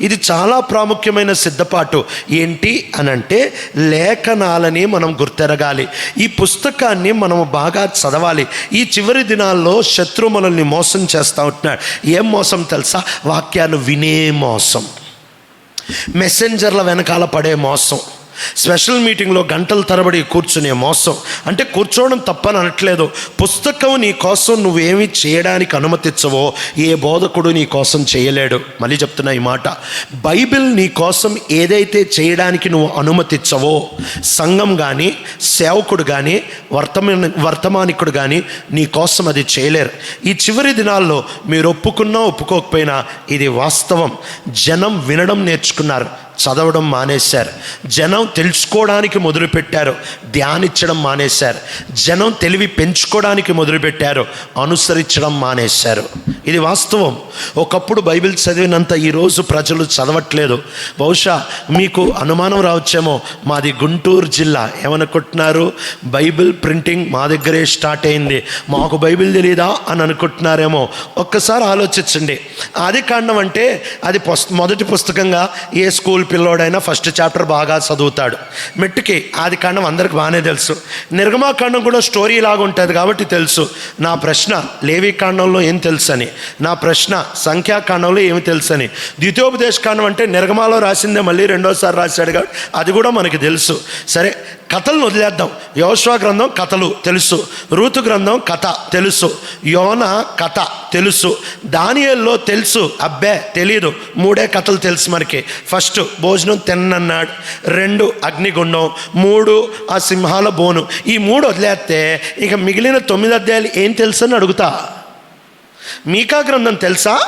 ఇది చాలా ప్రాముఖ్యమైన సిద్ధపాటు. ఏంటి అని అంటే లేఖనాలని మనం గుర్తెరగాలి. ఈ పుస్తకాన్ని మనం బాగా చదవాలి. ఈ చివరి దినాల్లో శత్రు మనల్ని మోసం చేస్తూ ఉంటున్నాడు. ఏం మోసం తెలుసా? వాక్యాలు వినే మోసం. మెసెంజర్ల వెనకాల పడే మోసం. స్పెషల్ మీటింగ్లో గంటల తరబడి కూర్చునే మోసం. అంటే కూర్చోవడం తప్పని అనట్లేదు. పుస్తకం నీ కోసం నువ్వేమి చేయడానికి అనుమతించవో ఏ బోధకుడు నీ కోసం చేయలేడు. మళ్ళీ చెప్తున్నా ఈ మాట. బైబిల్ నీ కోసం ఏదైతే చేయడానికి నువ్వు అనుమతించవో సంఘం కానీ సేవకుడు కానీ వర్తమాన వర్తమానికుడు కానీ నీ కోసం అది చేయలేరు. ఈ చివరి దినాల్లో మీరు ఒప్పుకున్నా ఒప్పుకోకపోయినా ఇది వాస్తవం. జనం వినడం నేర్చుకున్నారు. చదవడం మానేశారు. జనం తెలుసుకోవడానికి మొదలుపెట్టారు. ధ్యానించడం మానేశారు. జనం తెలివి పెంచుకోవడానికి మొదలుపెట్టారు. అనుసరించడం మానేశారు. ఇది వాస్తవం. ఒకప్పుడు బైబిల్ చదివినంత ఈరోజు ప్రజలు చదవట్లేదు. బహుశా మీకు అనుమానం రావచ్చేమో మాది గుంటూరు జిల్లా. ఏమనుకుంటున్నారు బైబిల్ ప్రింటింగ్ మా దగ్గరే స్టార్ట్ అయింది. మాకు బైబిల్ తెలీదా అని అనుకుంటున్నారేమో? ఒక్కసారి ఆలోచించండి. ఆది కాండం అంటే అది పుస్ మొదటి పుస్తకంగా ఏ స్కూల్ పిల్లోడైనా ఫస్ట్ చాప్టర్ బాగా చదువుతాడు. మెట్టుకి ఆది కాండం అందరికి బాగానే తెలుసు. నిర్గమాకాండం కూడా స్టోరీ లాగా ఉంటుంది కాబట్టి తెలుసు. నా ప్రశ్న లేవి కాండంలో ఏం తెలుసని నా ప్రశ్న సంఖ్యాకాండంలో ఏమి తెలుసని. ద్వితీయోపదేశ కాండం అంటే నిర్గమాలో రాసిందే మళ్ళీ రెండోసారి రాశాడు కాబట్టి అది కూడా మనకి తెలుసు. సరే కథలను వదిలేద్దాం. యోశ్వ గ్రంథం కథలు తెలుసు. ఋతు గ్రంథం కథ తెలుసు. యోన కథ తెలుసు. దానియల్లో తెలుసు. అబ్బే తెలియదు మూడే కథలు తెలుసు మనకి. ఫస్ట్ భోజనం తిన్నన్నాడు. రెండు అగ్నిగుండం. మూడు ఆ సింహాల బోను. ఈ మూడు వదిలేస్తే ఇక మిగిలిన తొమ్మిది అధ్యాయాలు ఏం తెలుసు అని అడుగుతా. మీకా గ్రంథం తెలుసా?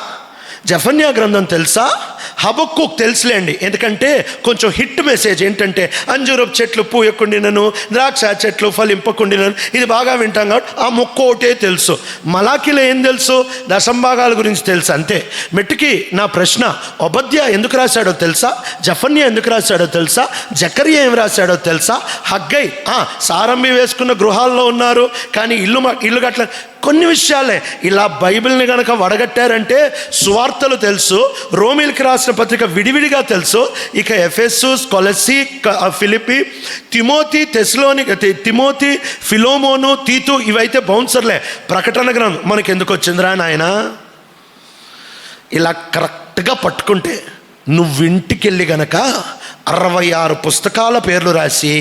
జఫన్యా గ్రంథం తెలుసా? హబక్కు తెలుసులేండి. ఎందుకంటే కొంచెం హిట్ మెసేజ్ ఏంటంటే అంజూరపు చెట్లు పూయకుండినను ద్రాక్ష చెట్లు ఫలింపకుండినను ఇది బాగా వింటాం కాబట్టి ఆ మొక్క ఒకటే తెలుసు. మలాఖీలో ఏం తెలుసు? దశంభాగాల గురించి తెలుసు అంతే. మెట్టుకి నా ప్రశ్న ఒబద్య ఎందుకు రాశాడో తెలుసా? జఫన్య ఎందుకు రాశాడో తెలుసా? జకరియా ఏం రాశాడో తెలుసా? హగ్గై ఆ, వేసుకున్న గృహాల్లో ఉన్నారు కానీ ఇల్లు ఇల్లు కట్ల కొన్ని విషయాలే. ఇలా బైబిల్ని కనుక వడగట్టారంటే సువార్తలు తెలుసు రోమిల్కి రాసిన పత్రిక విడివిడిగా తెలుసు. ఇక Ephesus Colossae Philippi Timothy Thessalonica Timothy Philemon Titus ఇవైతే బౌన్సర్లే. ప్రకటన గ్రంథం మనకి ఎందుకు వచ్చిందిరా నాయన? ఇలా కరెక్ట్గా పట్టుకుంటే నువ్వింటికెళ్ళి గనక అరవై ఆరు పుస్తకాల పేర్లు రాసి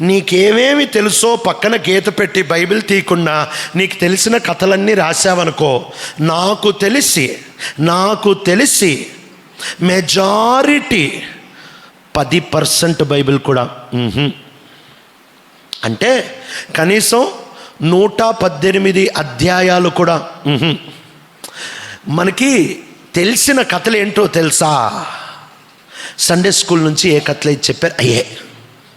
నీకేమేమి తెలుసో పక్కన గీత పెట్టి బైబిల్ తీయకుండా నీకు తెలిసిన కథలన్నీ రాసావనుకో నాకు తెలిసి నాకు తెలిసి మెజారిటీ పది పర్సెంట్ బైబిల్ కూడా. అంటే కనీసం నూట పద్దెనిమిది అధ్యాయాలు కూడా. మనకి తెలిసిన కథలు ఏంటో తెలుసా? సండే స్కూల్ నుంచి ఏ కథలు అయితే చెప్పారు? అయ్యే.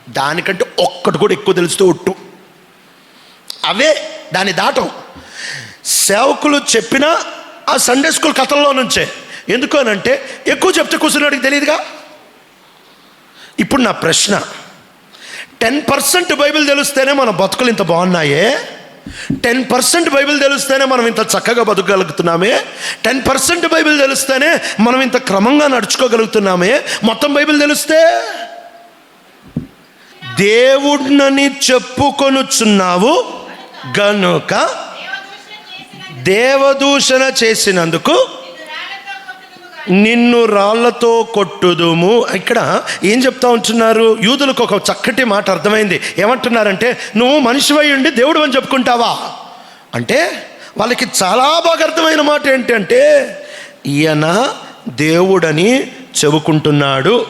దానికంటే ఒక్కటి కూడా ఎక్కువ తెలుస్తూ ఒట్టు. అవే దాన్ని దాటం. సేవకులు చెప్పిన ఆ సండే స్కూల్ కథల్లో నుంచే. ఎందుకు అని అంటే ఎక్కువ చెప్తే కూర్చున్నాడికి తెలియదుగా ఇప్పుడు నా ప్రశ్న. టెన్ పర్సెంట్ బైబిల్ తెలిస్తేనే మన బతుకులు ఇంత బాగున్నాయే? టెన్ పర్సెంట్ బైబిల్ తెలిస్తేనే మనం ఇంత చక్కగా బతకగలుగుతున్నామే? టెన్ పర్సెంట్ బైబిల్ తెలిస్తేనే మనం ఇంత క్రమంగా నడుచుకోగలుగుతున్నామే? మొత్తం బైబిల్ తెలిస్తే? దేవుడినని చెప్పుకొనుచున్నావు గనుక దేవదూషణ చేసినందుకు నిన్ను రాళ్ళతో కొట్టుదుము. ఇక్కడ ఏం చెప్తా ఉంటున్నారు? యూదులకు ఒక చక్కటి మాట అర్థమైంది. ఏమంటున్నారంటే నువ్వు మనిషివై ఉండి దేవుడు అని చెప్పుకుంటావా? అంటే వాళ్ళకి చాలా బాగా అర్థమైన మాట ఏంటంటే ఈయన దేవుడని చెబుకుంటున్నాడు.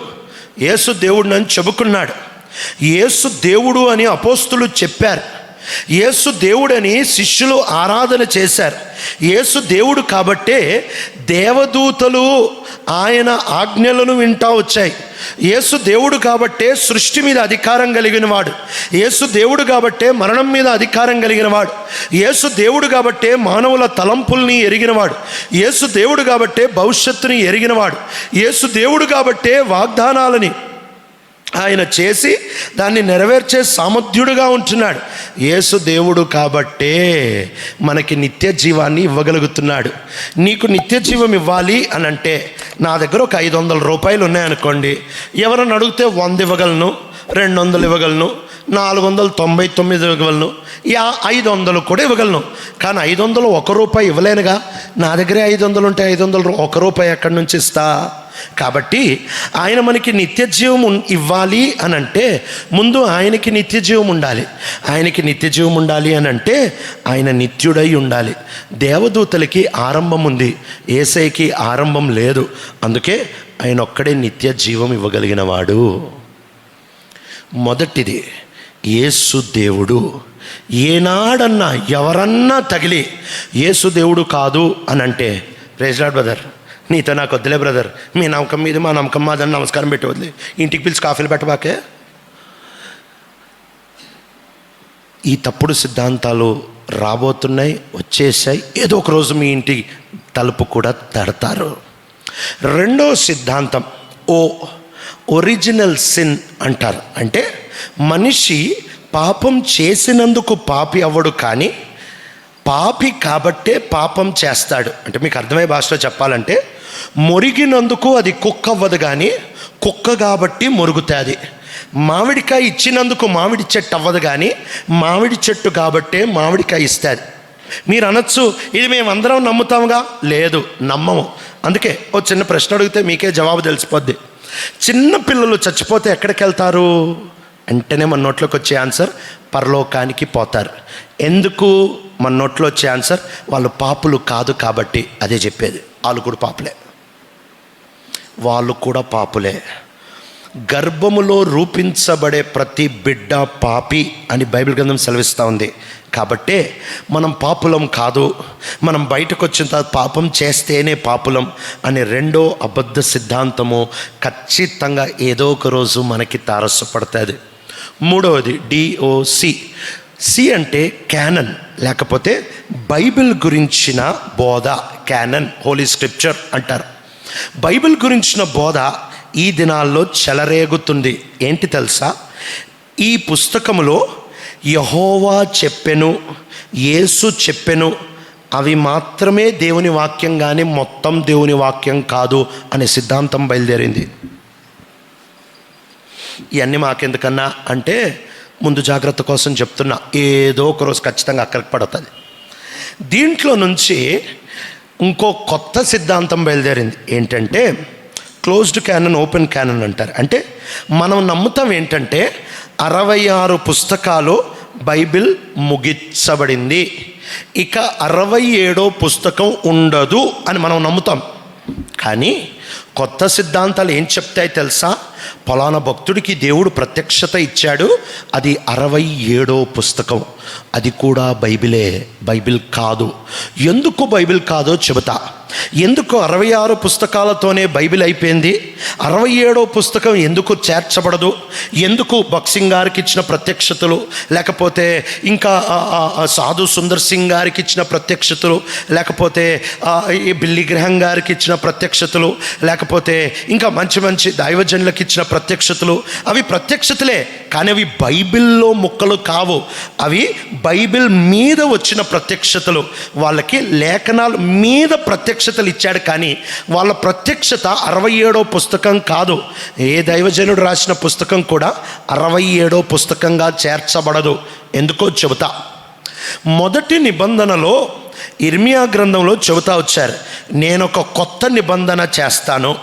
యేసు దేవుడిని చెబుకున్నాడు. యేసు దేవుడు అని అపోస్తులు చెప్పారు. యేసు దేవుడని శిష్యులు ఆరాధన చేశారు. యేసు దేవుడు కాబట్టే దేవదూతలు ఆయన ఆజ్ఞలను వింటా వచ్చాయి. యేసు దేవుడు కాబట్టే సృష్టి మీద అధికారం కలిగిన వాడు యేసు దేవుడు కాబట్టే మరణం మీద అధికారం కలిగిన వాడు యేసు దేవుడు కాబట్టే మానవుల తలంపుల్ని ఎరిగినవాడు. యేసు దేవుడు కాబట్టే భవిష్యత్తుని ఎరిగినవాడు. యేసు దేవుడు కాబట్టే వాగ్దానాలని ఆయన చేసి దాన్ని నెరవేర్చే సామర్థ్యుడుగా ఉంటున్నాడు. యేసు దేవుడు కాబట్టే మనకి నిత్య జీవాన్ని ఇవ్వగలుగుతున్నాడు. నీకు నిత్య జీవం ఇవ్వాలి అని అంటే నా దగ్గర ఒక ఐదు వందల రూపాయలు ఉన్నాయనుకోండి. ఎవరన్నా అడిగితే వంద ఇవ్వగలను రెండు వందలు ఇవ్వగలను నాలుగు వందల తొంభై తొమ్మిది ఇవ్వగలను. యా ఐదు వందలు కూడా ఇవ్వగలను. కానీ ఐదు వందలు ఒక రూపాయి ఇవ్వలేనుగా. నా దగ్గరే ఐదు వందలు ఉంటే ఐదు వందలు ఒక రూపాయి ఎక్కడి నుంచి ఇస్తా? కాబట్టి ఆయన మనకి నిత్య జీవం ఇవ్వాలి అని అంటే ముందు ఆయనకి నిత్య జీవం ఉండాలి. ఆయనకి నిత్య జీవం ఉండాలి అని అంటే ఆయన నిత్యుడై ఉండాలి. దేవదూతలకి ఆరంభం ఉంది. ఏసైకి ఆరంభం లేదు. అందుకే ఆయన ఒక్కడే నిత్య జీవం ఇవ్వగలిగిన వాడు మొదటిది యేసు దేవుడు. ఏనాడన్నా ఎవరన్నా తగిలి యేసు దేవుడు కాదు అని అంటే ప్రెసిడెంట్ బ్రదర్ నీతో నాకు వద్దులే బ్రదర్ మీ నమ్మకం మీద మా నమ్మకం మాదని నమస్కారం పెట్టి వదిలే. ఇంటికి పిలిచి కాఫీలు పెట్టబాకే. ఈ తప్పుడు సిద్ధాంతాలు రాబోతున్నాయి వచ్చేసాయి. ఏదో ఒక రోజు మీ ఇంటి తలుపు కూడా తడతారు. రెండో సిద్ధాంతం ఓ ఒరిజినల్ సిన్ అంటారు. అంటే మనిషి పాపం చేసినందుకు పాపి అవ్వడు కానీ పాపి కాబట్టే పాపం చేస్తాడు. అంటే మీకు అర్థమయ్యే భాషలో చెప్పాలంటే మురిగినందుకు అది కుక్క అవ్వదు కానీ కుక్క కాబట్టి మురుగుతుంది. మామిడికాయ ఇచ్చినందుకు మామిడి చెట్టు అవ్వదు కానీ మామిడి చెట్టు కాబట్టే మామిడికాయ ఇస్తుంది. మీరు అనొచ్చు ఇది మేము అందరం నమ్ముతాముగా? లేదు నమ్మము. అందుకే ఓ చిన్న ప్రశ్న అడిగితే మీకే జవాబు తెలిసిపోద్ది. చిన్న పిల్లలు చచ్చిపోతే ఎక్కడికి వెళ్తారు వెంటనే మన నోట్లోకి వచ్చే ఆన్సర్ పరలోకానికి పోతారు. ఎందుకు మన నోట్లో వచ్చే ఆన్సర్? వాళ్ళు పాపులు కాదు కాబట్టి అదే చెప్పేది. వాళ్ళు కూడా పాపులే. వాళ్ళు కూడా పాపులే. గర్భములో రూపించబడే ప్రతి బిడ్డ పాపి అని బైబిల్ గ్రంథం సెలవిస్తూ ఉంది. కాబట్టే మనం పాపులం కాదు. మనం బయటకు వచ్చిన తర్వాత పాపం చేస్తేనే పాపులం అనే రెండో అబద్ధ సిద్ధాంతము ఖచ్చితంగా ఏదో ఒక రోజు మనకి తారసపడుతుంది. మూడవది డిఓసి సి అంటే క్యానన్ లేకపోతే బైబిల్ గురించిన బోధ క్యానన్ హోలీ స్క్రిప్చర్ అంటారు. బైబిల్ గురించిన బోధ ఈ దినాల్లో చెలరేగుతుంది. ఏంటి తెలుసా? ఈ పుస్తకములో యహోవా చెప్పెను యేసు చెప్పెను అవి మాత్రమే దేవుని వాక్యం కానీ మొత్తం దేవుని వాక్యం కాదు అనే సిద్ధాంతం బయలుదేరింది. ఇవన్నీ మాకెందుకన్నా అంటే ముందు జాగ్రత్త కోసం చెప్తున్నా. ఏదో ఒక రోజు ఖచ్చితంగా అక్కడికి పడుతుంది. దీంట్లో నుంచి ఇంకో కొత్త సిద్ధాంతం బయలుదేరింది. ఏంటంటే క్లోజ్డ్ క్యానన్ ఓపెన్ క్యానన్ అంటారు. అంటే మనం నమ్ముతాం ఏంటంటే అరవై ఆరు పుస్తకాలు బైబిల్ ముగించబడింది ఇక అరవై ఏడో పుస్తకం ఉండదు అని మనం నమ్ముతాం. కానీ కొత్త సిద్ధాంతాలు ఏం చెప్తాయి తెలుసా? పలానా భక్తుడికి దేవుడు ప్రత్యక్షత ఇచ్చాడు. అది అరవై ఏడో పుస్తకం. అది కూడా బైబిలే. బైబిల్ కాదు. ఎందుకు బైబిల్ కాదో చెబుతా. ఎందుకు అరవై ఆరు పుస్తకాలతోనే బైబిల్ అయిపోయింది? అరవై ఏడో పుస్తకం ఎందుకు చేర్చబడదు? ఎందుకు బక్సింగ్ గారికి ఇచ్చిన ప్రత్యక్షతలు? లేకపోతే ఇంకా సాధు సుందర్ సింగ్ గారికి ఇచ్చిన ప్రత్యక్షతలు? లేకపోతే ఈ బిల్లి గ్రహం గారికి ఇచ్చిన ప్రత్యక్షతలు? లేకపోతే ఇంకా మంచి మంచి దైవజనులకు ఇచ్చిన ప్రత్యక్షతలు అవి ప్రత్యక్షతలే కానీ అవి బైబిల్లో ముక్కలు కావు. అవి బైబిల్ మీద వచ్చిన ప్రత్యక్షతలు. వాళ్ళకి లేఖనాలు మీద ప్రత్యక్షతలు ఇచ్చాడు కానీ వాళ్ళ ప్రత్యక్షత అరవై ఏడో పుస్తకం కాదు. ఏ దైవజనుడు రాసిన పుస్తకం కూడా అరవై ఏడో పుస్తకంగా చేర్చబడదు. ఎందుకో చెబుతా. మొదటి నిబంధనలో ఇర్మియా గ్రంథంలో చెబుతా వచ్చారు నేను ఒక కొత్త నిబంధన చేస్తాను.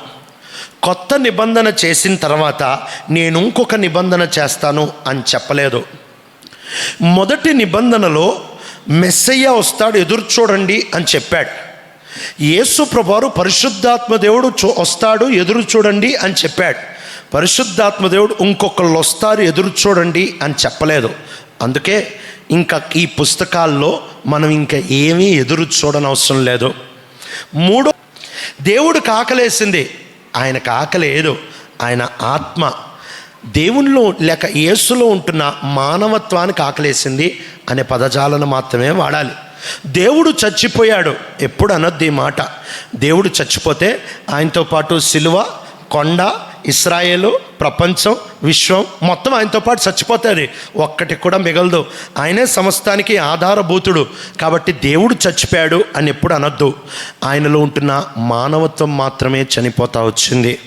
కొత్త నిబంధన చేసిన తర్వాత నేను ఇంకొక నిబంధన చేస్తాను అని చెప్పలేదు. మొదటి నిబంధనలో మెస్సయ్య వస్తాడు ఎదురు చూడండి అని చెప్పాడు. యేసు ప్రభువారు పరిశుద్ధాత్మ దేవుడు చూ వస్తాడు ఎదురు చూడండి అని చెప్పాడు. పరిశుద్ధాత్మ దేవుడు ఇంకొకళ్ళు వస్తారు ఎదురు చూడండి అని చెప్పలేదు. అందుకే ఇంకా ఈ పుస్తకాల్లో మనం ఇంకా ఏమీ ఎదురు చూడనవసరం లేదు. మూడో దేవుడికి ఆకలేసింది. ఆయనకు ఆకలేదు ఆయన ఆత్మ దేవునిలో లేక యేసులో ఉంటున్న మానవత్వానికి ఆకలేసింది అనే పదజాలను మాత్రమే వాడాలి. దేవుడు చచ్చిపోయాడు. ఎప్పుడు అనొద్దు ఈ మాట. దేవుడు చచ్చిపోతే ఆయనతో పాటు సిలువ కొండ ఇస్రాయేలు ప్రపంచం విశ్వం మొత్తం ఆయనతో పాటు చచ్చిపోతుంది. ఒక్కటి కూడా మిగలదు. ఆయనే సమస్తానికి ఆధారభూతుడు. కాబట్టి దేవుడు చచ్చిపోయాడు అని ఎప్పుడు అనొద్దు. ఆయనలో ఉంటున్న మానవత్వం మాత్రమే చనిపోతా వచ్చింది.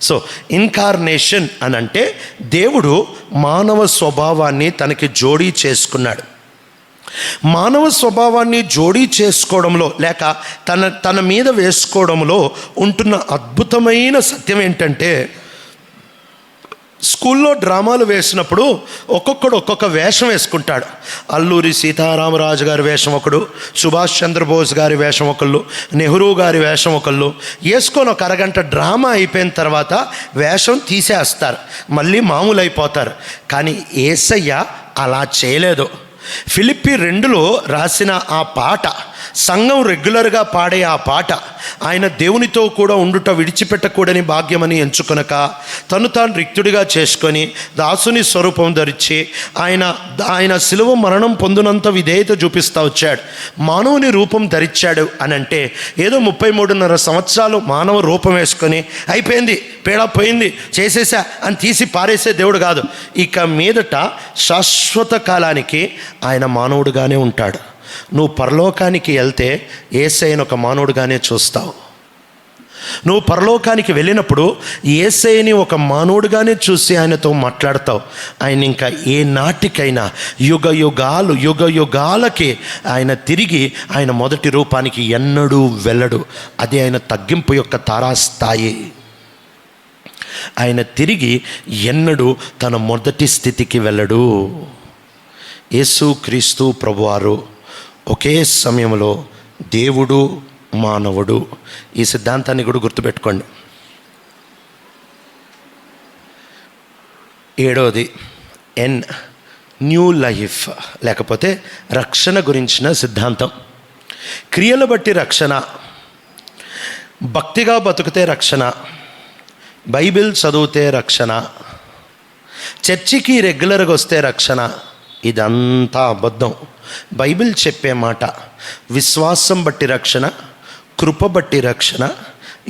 సో ఇన్కార్నేషన్ అని అంటే దేవుడు మానవ స్వభావాన్ని తనకి జోడీ చేసుకున్నాడు. మానవ స్వభావాన్ని జోడీ చేసుకోవడంలో లేక తన తన మీద వేసుకోవడంలో ఉంటున్న అద్భుతమైన సత్యం ఏంటంటే స్కూల్లో డ్రామాలు వేసినప్పుడు ఒక్కొక్కడు ఒక్కొక్క వేషం వేసుకుంటాడు. అల్లూరి సీతారామరాజు గారి వేషం ఒకడు సుభాష్ చంద్రబోస్ గారి వేషం ఒకళ్ళు నెహ్రూ గారి వేషం ఒకళ్ళు. వేసుకొని ఒక అరగంట డ్రామా అయిపోయిన తర్వాత వేషం తీసేస్తారు. మళ్ళీ మామూలు అయిపోతారు కానీ ఏసయ్య అలా చేయలేదు. ఫిలిప్పి రెండులో రాసిన ఆ పాట సంఘం రెగ్యులర్గా పాడే ఆ పాట ఆయన దేవునితో కూడా ఉండుట విడిచిపెట్టకూడని భాగ్యమని ఎంచుకొనక తను తాను రిక్తుడిగా చేసుకొని దాసుని స్వరూపం ధరించి ఆయన ఆయన సిలువ మరణం పొందినంత విధేయత చూపిస్తూ వచ్చాడు. మానవుని రూపం ధరించాడు అని అంటే ఏదో ముప్పై మూడున్నర సంవత్సరాలు మానవ రూపం వేసుకొని అయిపోయింది పేడ పోయింది చేసేసా అని తీసి పారేసే దేవుడు కాదు. ఇక మీదట శాశ్వత కాలానికి ఆయన మానవుడుగానే ఉంటాడు. నువ్వు పరలోకానికి వెళ్తే ఏసైని ఒక మానవుడుగానే చూస్తావు. నువ్వు పరలోకానికి వెళ్ళినప్పుడు ఏసైని ఒక మానవుడుగానే చూసి ఆయనతో మాట్లాడతావు. ఆయన ఇంకా ఏ నాటికైనా యుగ యుగాలు యుగ యుగాలకి ఆయన తిరిగి ఆయన మొదటి రూపానికి ఎన్నడూ వెళ్ళడు. అది ఆయన తగ్గింపు యొక్క తారాస్థాయి. ఆయన తిరిగి ఎన్నడూ తన మొదటి స్థితికి వెళ్ళడు. యేసు క్రీస్తు ప్రభువారు ఒకే సమయంలో దేవుడు మానవుడు. ఈ సిద్ధాంతాన్ని కూడా గుర్తుపెట్టుకోండి. ఏడవది ఎన్ న్యూ లైఫ్ లేకపోతే రక్షణ గురించిన సిద్ధాంతం. క్రియలు బట్టి రక్షణ భక్తిగా బతుకుతే రక్షణ బైబిల్ చదివితే రక్షణ చర్చికి రెగ్యులర్గా వస్తే రక్షణ ఇదంతా అబద్ధం. బైబిల్ చెప్పే మాట విశ్వాసం బట్టి రక్షణ కృప బట్టి రక్షణ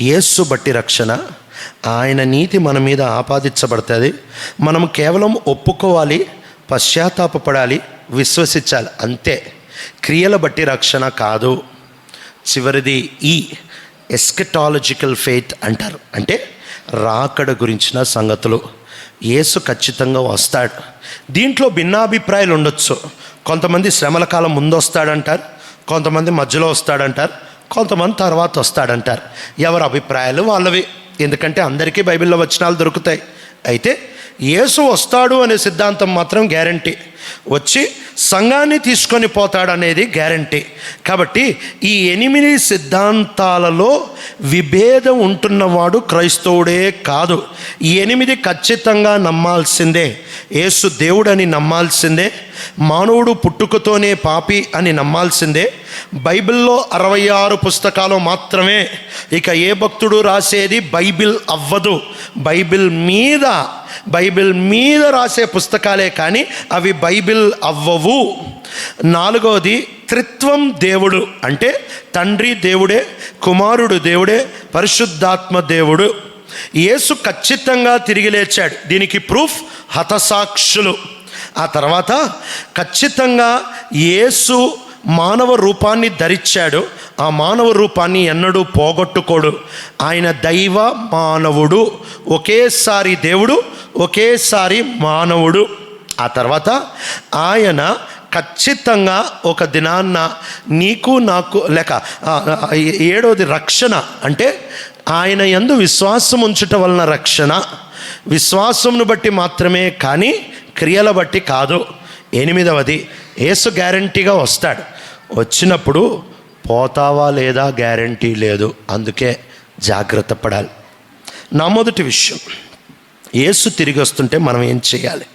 యేస్సు బట్టి రక్షణ ఆయన నీతి మన మీద ఆపాదించబడుతుంది. మనం కేవలం ఒప్పుకోవాలి పశ్చాత్తాపడాలి విశ్వసించాలి అంతే. క్రియల బట్టి రక్షణ కాదు. చివరిది ఈ ఎస్కటాలజికల్ ఫెయిత్ అంటారు. అంటే రాకడ గురించిన సంగతులు. యేసు ఖచ్చితంగా వస్తాడు. దీంట్లో భిన్నాభిప్రాయాలు ఉండొచ్చు. కొంతమంది శ్రమల కాలం ముందు వస్తాడంటారు కొంతమంది మధ్యలో వస్తాడంటారు కొంతమంది తర్వాత వస్తాడంటారు. ఎవరి అభిప్రాయాలు వాళ్ళవి. ఎందుకంటే అందరికీ బైబిల్లో వచనాలు దొరుకుతాయి. అయితే యేసు వస్తాడు అనే సిద్ధాంతం మాత్రం గ్యారంటీ. వచ్చి సంఘాన్ని తీసుకొని పోతాడనేది గ్యారంటీ. కాబట్టి ఈ ఎనిమిది సిద్ధాంతాలలో విభేదం ఉంటున్నవాడు క్రైస్తవుడే కాదు. ఈ ఎనిమిది ఖచ్చితంగా నమ్మాల్సిందే. యేసు దేవుడని నమ్మాల్సిందే. మానవుడు పుట్టుకతోనే పాపి అని నమ్మాల్సిందే. బైబిల్లో అరవై ఆరు పుస్తకాలు మాత్రమే. ఇక ఏ భక్తుడు రాసేది బైబిల్ అవ్వదు. బైబిల్ మీద బైబిల్ మీద రాసే పుస్తకాలే కానీ అవి బైబిల్ అవ్వవు. నాలుగవది త్రిత్వం దేవుడు అంటే తండ్రి దేవుడే కుమారుడు దేవుడే పరిశుద్ధాత్మ దేవుడు. యేసు ఖచ్చితంగా తిరిగి లేచాడు. దీనికి ప్రూఫ్ హతసాక్షులు. ఆ తర్వాత ఖచ్చితంగా యేసు మానవ రూపాన్ని ధరించాడు. ఆ మానవ రూపాన్ని ఎన్నడూ పోగొట్టుకోడు. ఆయన దైవ మానవుడు ఒకేసారి దేవుడు ఒకేసారి మానవుడు. ఆ తర్వాత ఆయన ఖచ్చితంగా ఒక దినాన్న నీకు నాకు లేక ఏడోది ఏడవది రక్షణ అంటే ఆయన యందు విశ్వాసం ఉంచుట వలన రక్షణ. విశ్వాసమును బట్టి మాత్రమే కానీ క్రియల బట్టి కాదు. ఎనిమిదవది ఏసు గ్యారంటీగా వస్తాడు. వచ్చినప్పుడు పోతావా లేదా గ్యారంటీ లేదు. అందుకే జాగ్రత్త పడాలి. నా మొదటి విషయం యేసు తిరిగి వస్తుంటే మనం ఏం చేయాలి?